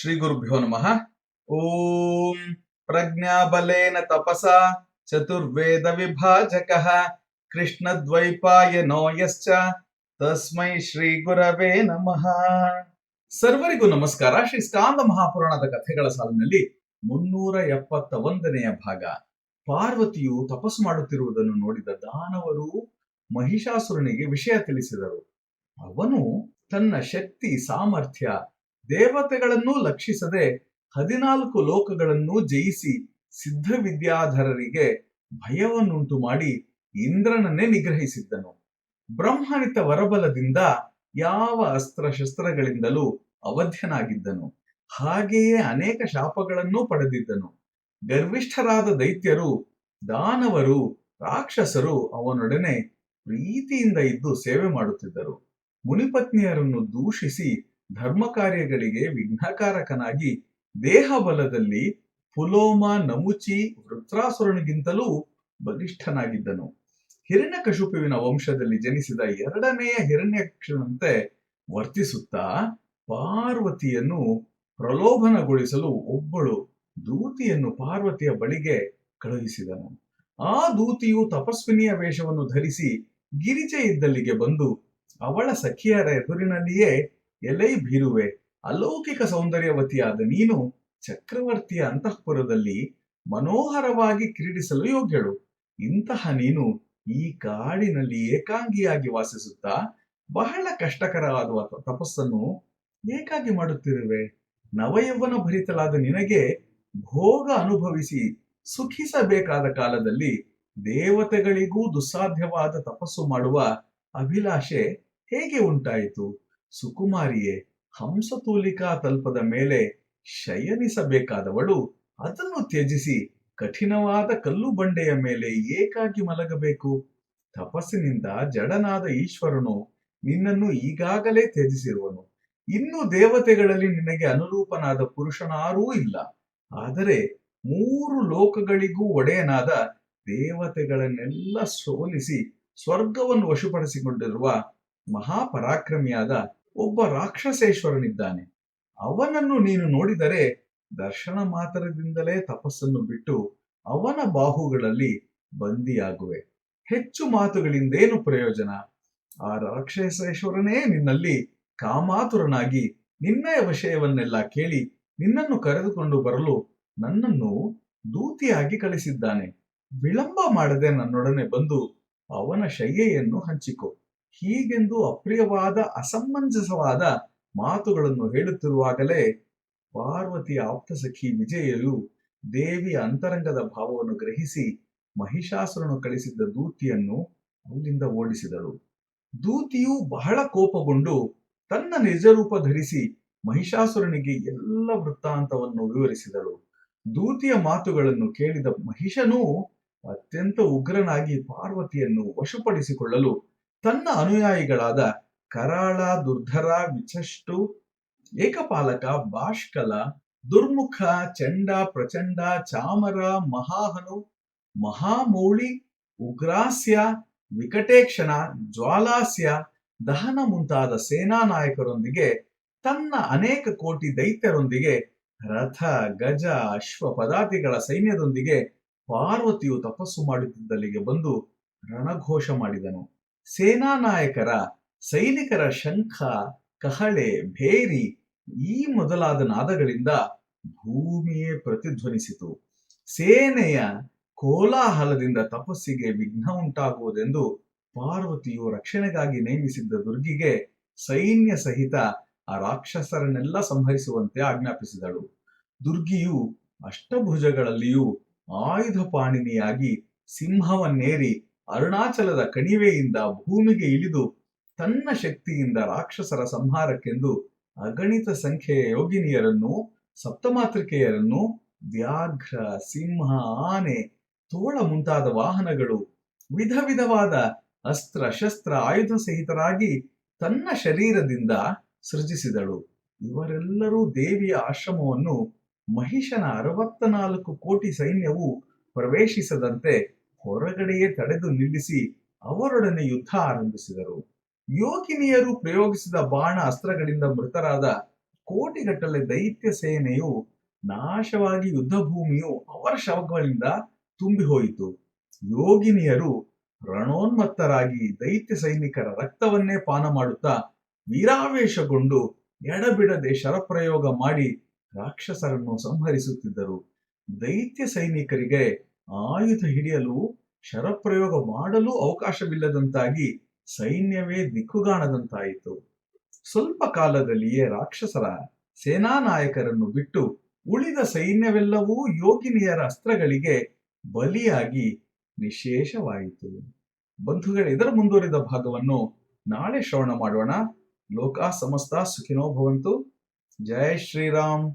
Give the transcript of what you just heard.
ಶ್ರೀ ಗುರುಭ್ಯೋ ನಮಃ. ಓಂ ಪ್ರಜ್ಞಾಬಲೇನ ತಪಸ ಚತುರ್ವೇದ ವಿಭಾಜಕ ಕೃಷ್ಣದ್ವೈಪಾಯನೋ ನೋಯಶ್ಚ ತಸ್ಮೈ ಶ್ರೀ ಗುರವೇ ನಮಃ. ಸರ್ವರಿಗೂ ನಮಸ್ಕಾರ. ಶ್ರೀ ಸ್ಕಾಂದ ಮಹಾಪುರಾಣದ ಕಥೆಗಳ ಸಾಲಿನಲ್ಲಿ ಮುನ್ನೂರ ಎಪ್ಪತ್ತ ಒಂದನೆಯ ಭಾಗ. ಪಾರ್ವತಿಯು ತಪಸ್ಸು ಮಾಡುತ್ತಿರುವುದನ್ನು ನೋಡಿದ ದಾನವರು ಮಹಿಷಾಸುರನಿಗೆ ವಿಷಯ ತಿಳಿಸಿದರು. ಅವನು ತನ್ನ ಶಕ್ತಿ, ಸಾಮರ್ಥ್ಯ ದೇವತೆಗಳನ್ನೂ ಲಕ್ಷಿಸದೆ ಹದಿನಾಲ್ಕು ಲೋಕಗಳನ್ನು ಜಯಿಸಿ ಸಿದ್ಧವಿದ್ಯಾಧರರಿಗೆ ಭಯವನ್ನುಂಟು ಮಾಡಿ ಇಂದ್ರನನ್ನೇ ನಿಗ್ರಹಿಸಿದ್ದನು. ಬ್ರಹ್ಮನಿತ ವರಬಲದಿಂದ ಯಾವ ಅಸ್ತ್ರಶಸ್ತ್ರಗಳಿಂದಲೂ ಅವಧ್ಯನಾಗಿದ್ದನು. ಹಾಗೆಯೇ ಅನೇಕ ಶಾಪಗಳನ್ನೂ ಪಡೆದಿದ್ದನು. ಗರ್ವಿಷ್ಠರಾದ ದೈತ್ಯರು, ದಾನವರು, ರಾಕ್ಷಸರು ಅವನೊಡನೆ ಪ್ರೀತಿಯಿಂದ ಇದ್ದು ಸೇವೆ ಮಾಡುತ್ತಿದ್ದರು. ಮುನಿಪತ್ನಿಯರನ್ನು ದೂಷಿಸಿ ಧರ್ಮ ಕಾರ್ಯಗಳಿಗೆ ವಿಘ್ನಕಾರಕನಾಗಿ ದೇಹ ಬಲದಲ್ಲಿ ಪುಲೋಮ ನಮುಚಿ ವೃತ್ರಾಸುರನಿಗಿಂತಲೂ ಬಲಿಷ್ಠನಾಗಿದ್ದನು. ಹಿರಣ್ಯಕಶುಪುವಿನ ವಂಶದಲ್ಲಿ ಜನಿಸಿದ ಎರಡನೆಯ ಹಿರಣ್ಯಕ್ಷನಂತೆ ವರ್ತಿಸುತ್ತಾ ಪಾರ್ವತಿಯನ್ನು ಪ್ರಲೋಭನಗೊಳಿಸಲು ಒಬ್ಬಳು ದೂತಿಯನ್ನು ಪಾರ್ವತಿಯ ಬಳಿಗೆ ಕಳುಹಿಸಿದನು. ಆ ದೂತಿಯು ತಪಸ್ವಿನಿಯ ವೇಷವನ್ನು ಧರಿಸಿ ಗಿರಿಜೆ ಇದ್ದಲ್ಲಿಗೆ ಬಂದು ಅವಳ ಸಖಿಯರ ಎದುರಿನಲ್ಲಿಯೇ ಎಲೈ ಭೀರುವೆ ಅಲೌಕಿಕ ಸೌಂದರ್ಯವತಿಯಾದ ನೀನು ಚಕ್ರವರ್ತಿಯ ಅಂತಃಪುರದಲ್ಲಿ ಮನೋಹರವಾಗಿ ಕ್ರೀಡಿಸಲು ಯೋಗ್ಯಳು. ಇಂತಹ ನೀನು ಈ ಕಾಡಿನಲ್ಲಿ ಏಕಾಂಗಿಯಾಗಿ ವಾಸಿಸುತ್ತಾ ಬಹಳ ಕಷ್ಟಕರವಾದ ತಪಸ್ಸನ್ನು ಏಕಾಗಿ ಮಾಡುತ್ತಿರುವೆ. ನವಯೌವನ ಭರಿತಲಾದ ನಿನಗೆ ಭೋಗ ಅನುಭವಿಸಿ ಸುಖಿಸಬೇಕಾದ ಕಾಲದಲ್ಲಿ ದೇವತೆಗಳಿಗೂ ದುಸ್ಸಾಧ್ಯವಾದ ತಪಸ್ಸು ಮಾಡುವ ಅಭಿಲಾಷೆ ಹೇಗೆ ಉಂಟಾಯಿತು? ಸುಕುಮಾರಿಯೇ ಹಂಸತೂಲಿಕಾ ತಲ್ಪದ ಮೇಲೆ ಶಯನಿಸಬೇಕಾದವಳು ಅದನ್ನು ತ್ಯಜಿಸಿ ಕಠಿಣವಾದ ಕಲ್ಲು ಬಂಡೆಯ ಮೇಲೆ ಏಕಾಗಿ ಮಲಗಬೇಕು. ತಪಸ್ಸಿನಿಂದ ಜಡನಾದ ಈಶ್ವರನು ನಿನ್ನನ್ನು ಈಗಾಗಲೇ ತ್ಯಜಿಸಿರುವನು. ಇನ್ನು ದೇವತೆಗಳಲ್ಲಿ ನಿನಗೆ ಅನುರೂಪನಾದ ಪುರುಷನಾರೂ ಇಲ್ಲ. ಆದರೆ ಮೂರು ಲೋಕಗಳಿಗೂ ಒಡೆಯನಾದ ದೇವತೆಗಳನ್ನೆಲ್ಲ ಸೋಲಿಸಿ ಸ್ವರ್ಗವನ್ನು ವಶಪಡಿಸಿಕೊಂಡಿರುವ ಮಹಾಪರಾಕ್ರಮಿಯಾದ ಒಬ್ಬ ರಾಕ್ಷಸೇಶ್ವರನಿದ್ದಾನೆ. ಅವನನ್ನು ನೀನು ನೋಡಿದರೆ ದರ್ಶನ ಮಾತ್ರದಿಂದಲೇ ತಪಸ್ಸನ್ನು ಬಿಟ್ಟು ಅವನ ಬಾಹುಗಳಲ್ಲಿ ಬಂದಿಯಾಗುವೆ. ಹೆಚ್ಚು ಮಾತುಗಳಿಂದೇನು ಪ್ರಯೋಜನ? ಆ ರಾಕ್ಷಸೇಶ್ವರನೇ, ನಿನ್ನಲ್ಲಿ ಕಾಮಾತುರನಾಗಿ ನಿನ್ನೆಯ ವಿಷಯವನ್ನೆಲ್ಲ ಕೇಳಿ ನಿನ್ನನ್ನು ಕರೆದುಕೊಂಡು ಬರಲು ನನ್ನನ್ನು ದೂತಿಯಾಗಿ ಕಳಿಸಿದ್ದಾನೆ. ವಿಳಂಬ ಮಾಡದೆ ನನ್ನೊಡನೆ ಬಂದು ಅವನ ಶಯ್ಯೆಯನ್ನು ಹಂಚಿಕೊ. ಹೀಗೆಂದು ಅಪ್ರಿಯವಾದ, ಅಸಮಂಜಸವಾದ ಮಾತುಗಳನ್ನು ಹೇಳುತ್ತಿರುವಾಗಲೇ ಪಾರ್ವತಿಯ ಆಪ್ತ ಸಖಿ ವಿಜಯರು ದೇವಿಯ ಅಂತರಂಗದ ಭಾವವನ್ನು ಗ್ರಹಿಸಿ ಮಹಿಷಾಸುರನು ಕಳಿಸಿದ್ದ ದೂತಿಯನ್ನು ಅಲ್ಲಿಂದ ಓಡಿಸಿದಳು. ದೂತಿಯು ಬಹಳ ಕೋಪಗೊಂಡು ತನ್ನ ನಿಜರೂಪ ಧರಿಸಿ ಮಹಿಷಾಸುರನಿಗೆ ಎಲ್ಲ ವೃತ್ತಾಂತವನ್ನು ವಿವರಿಸಿದಳು. ದೂತಿಯ ಮಾತುಗಳನ್ನು ಕೇಳಿದ ಮಹಿಷನೂ ಅತ್ಯಂತ ಉಗ್ರನಾಗಿ ಪಾರ್ವತಿಯನ್ನು ವಶಪಡಿಸಿಕೊಳ್ಳಲು ತನ್ನ ಅನುಯಾಯಿಗಳಾದ ಕರಾಳ, ದುರ್ಧರ, ವಿಚಷ್ಟು, ಏಕಪಾಲಕ ಬಾಷ್ಕಲ ದುರ್ಮುಖ, ಚಂಡ, ಪ್ರಚಂಡ, ಚಾಮರ, ಮಹಾಹನು, ಮಹಾಮೌಳಿ, ಉಗ್ರಾಸ್ಯ, ವಿಕಟೇಕ್ಷಣ, ಜ್ವಾಲಾಸ್ಯ, ದಹನ ಮುಂತಾದ ಸೇನಾ ನಾಯಕರೊಂದಿಗೆ ತನ್ನ ಅನೇಕ ಕೋಟಿ ದೈತ್ಯರೊಂದಿಗೆ, ರಥ, ಗಜ, ಅಶ್ವ ಪದಾತಿಗಳ ಸೈನ್ಯದೊಂದಿಗೆ ಪಾರ್ವತಿಯು ತಪಸ್ಸು ಮಾಡುತ್ತಿದ್ದಲ್ಲಿಗೆ ಬಂದು ರಣಘೋಷ ಮಾಡಿದನು. ಸೇನಾ ನಾಯಕರ ಸೈನಿಕರ ಶಂಖ, ಕಹಳೆ, ಭೇರಿ ಈ ಮೊದಲಾದ ನಾದಗಳಿಂದ ಭೂಮಿಯೇ ಪ್ರತಿಧ್ವನಿಸಿತು. ಸೇನೆಯ ಕೋಲಾಹಲದಿಂದ ತಪಸ್ಸಿಗೆ ವಿಘ್ನ ಉಂಟಾಗುವುದೆಂದು ಪಾರ್ವತಿಯು ರಕ್ಷಣೆಗಾಗಿ ನೇಮಿಸಿದ್ದ ದುರ್ಗಿಗೆ ಸೈನ್ಯ ಸಹಿತ ಆ ರಾಕ್ಷಸರನ್ನೆಲ್ಲ ಸಂಹರಿಸುವಂತೆ ಆಜ್ಞಾಪಿಸಿದಳು. ದುರ್ಗಿಯು ಅಷ್ಟಭುಜಗಳಲ್ಲಿಯೂ ಆಯುಧ ಪಾಣಿನಿಯಾಗಿ ಸಿಂಹವನ್ನೇರಿ ಅರುಣಾಚಲದ ಕಣಿವೆಯಿಂದ ಭೂಮಿಗೆ ಇಳಿದು ತನ್ನ ಶಕ್ತಿಯಿಂದ ರಾಕ್ಷಸರ ಸಂಹಾರಕ್ಕೆಂದು ಅಗಣಿತ ಸಂಖ್ಯೆಯ ಯೋಗಿನಿಯರನ್ನು, ಸಪ್ತಮಾತೃಕೆಯರನ್ನು, ವ್ಯಾಘ್ರ, ಸಿಂಹ, ಆನೆ, ತೋಳ ಮುಂತಾದ ವಾಹನಗಳು ವಿಧ ವಿಧವಾದ ಅಸ್ತ್ರ ಶಸ್ತ್ರ ಆಯುಧ ಸಹಿತರಾಗಿ ತನ್ನ ಶರೀರದಿಂದ ಸೃಜಿಸಿದಳು. ಇವರೆಲ್ಲರೂ ದೇವಿಯ ಆಶ್ರಮವನ್ನು ಮಹಿಷನ ಅರವತ್ತ ನಾಲ್ಕು ಕೋಟಿ ಸೈನ್ಯವು ಪ್ರವೇಶಿಸದಂತೆ ಹೊರಗಡೆಯೇ ತಡೆದು ನಿಲ್ಲಿಸಿ ಅವರೊಡನೆ ಯುದ್ಧ ಆರಂಭಿಸಿದರು. ಯೋಗಿನಿಯರು ಪ್ರಯೋಗಿಸಿದ ಬಾಣ ಅಸ್ತ್ರಗಳಿಂದ ಮೃತರಾದ ಕೋಟಿಗಟ್ಟಲೆ ದೈತ್ಯ ಸೇನೆಯು ನಾಶವಾಗಿ ಯುದ್ಧ ಭೂಮಿಯು ಅವರ ಶವಗಳಿಂದ ತುಂಬಿ ಹೋಯಿತು ಯೋಗಿನಿಯರು ರಣೋನ್ಮತ್ತರಾಗಿ ದೈತ್ಯ ಸೈನಿಕರ ರಕ್ತವನ್ನೇ ಪಾನ ಮಾಡುತ್ತಾ ವೀರಾವೇಶಗೊಂಡು ಎಡಬಿಡದೆ ಶರಪ್ರಯೋಗ ಮಾಡಿ ರಾಕ್ಷಸರನ್ನು ಸಂಹರಿಸುತ್ತಿದ್ದರು. ದೈತ್ಯ ಸೈನಿಕರಿಗೆ ಆಯುಧ ಹಿಡಿಯಲು, ಶರಪ್ರಯೋಗ ಮಾಡಲು ಅವಕಾಶವಿಲ್ಲದಂತಾಗಿ ಸೈನ್ಯವೇ ದಿಕ್ಕುಗಾಣದಂತಾಯಿತು. ಸ್ವಲ್ಪ ಕಾಲದಲ್ಲಿಯೇ ರಾಕ್ಷಸರ ಸೇನಾ ನಾಯಕರನ್ನು ಬಿಟ್ಟು ಉಳಿದ ಸೈನ್ಯವೆಲ್ಲವೂ ಯೋಗಿನಿಯರ ಅಸ್ತ್ರಗಳಿಗೆ ಬಲಿಯಾಗಿ ನಿಶೇಷವಾಯಿತು ಬಂಧುಗಳ, ಇದರ ಮುಂದುವರಿದ ಭಾಗವನ್ನು ನಾಳೆ ಶ್ರವಣ ಮಾಡೋಣ. ಲೋಕ ಸಮಸ್ತ ಸುಖಿನೋ ಭವಂತು. ಜಯ ಶ್ರೀರಾಮ್.